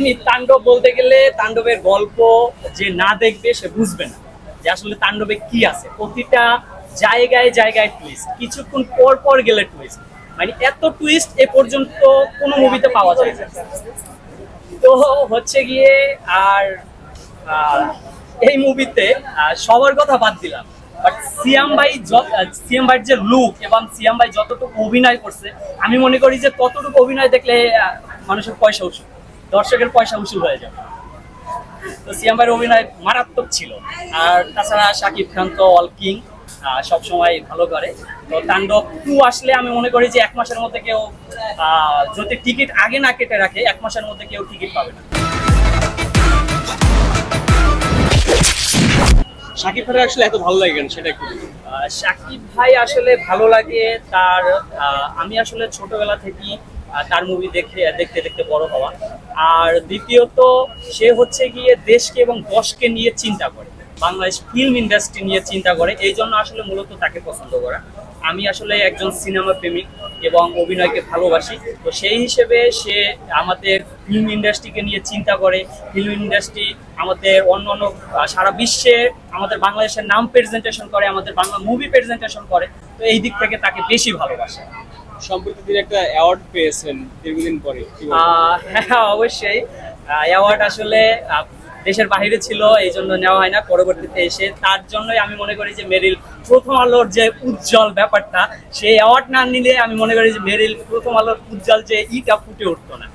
আমি তাণ্ডব বলতে গেলে তাণ্ডবের গল্প যে না দেখবে সে বুঝবে না। যে আসলে তাণ্ডবে কি আছে। প্রতিটা জায়গায় জায়গায় টুইস্ট কিছুক্ষণ পর পর গেলে টুইস্ট মানে এত টুইস্ট এ পর্যন্ত কোনো মুভিতে পাওয়া যায় না। তো হচ্ছে গিয়ে আর এই মুভিতে সবার কথা বাদ দিলাম। বাট সিয়াম ভাই সিয়াম ভাইয়ের যে লুক এবং সিয়াম ভাই যতটুকু অভিনয় করছে, আমি মনে করি যে ততটুকু অভিনয় দেখলে মানুষের পয়সা উসুল দর্শকের পয়সা উসুল হয়ে যাবে। তো সিয়াম ভাইয়ের অভিনয় মারাত্মক ছিল। আর তাছাড়া শাকিব খান তো অল কিং সব সময় ভালো করে। তো তাণ্ডব টু আসলে আমি মনে করি যে এক মাসের মধ্যে কেউ যদি টিকিট আগে না কেটে রাখে, এক মাসের মধ্যে কেউ টিকিট পাবে না। শাকিব খানের আসলে এত ভালো লাগে সেটা একটু শাকিব ভাই আসলে ভালো লাগে তার আমি আসলে ছোটবেলা থেকেই তার মুভি দেখে, দেখতে দেখতে বড় হওয়া। আর দ্বিতীয়ত, সে হচ্ছে গিয়ে দেশকে এবং দশকে নিয়ে চিন্তা করে, বাংলাদেশ ফিল্ম ইন্ডাস্ট্রি নিয়ে চিন্তা করে, এই জন্য আসলে মূলত তাকে পছন্দ করা। আমি আসলে একজন সিনেমা প্রেমিক এবং অভিনয়কে ভালোবাসি। তো সেই হিসেবে সে আমাদের ফিল্ম ইন্ডাস্ট্রিকে নিয়ে চিন্তা করে। ফিল্ম ইন্ডাস্ট্রি আমাদের অন্য অন্য সারা বিশ্বে আমাদের বাংলাদেশের নাম প্রেজেন্টেশন করে আমাদের বাংলা মুভি প্রেজেন্টেশন করে। তো এই দিক থেকে তাকে বেশি ভালোবাসে। সম্প্রতি তিনি একটা অ্যাওয়ার্ড পেয়েছেন দীর্ঘদিন পরে। হ্যাঁ অবশ্যই। অ্যাওয়ার্ড আসলে দেশের বাইরে ছিল এই জন্য নেওয়া হয় না। পরবর্তীতে এসে তার জন্যই আমি মনে করি যে মেরিল প্রথম আলোর যে উজ্জ্বল ব্যাপারটা সেই অ্যাওয়ার্ড না নিলে আমি মনে করি যে মেরিল প্রথম আলোর উজ্জ্বল যে ইটা ফুটে উঠতো না।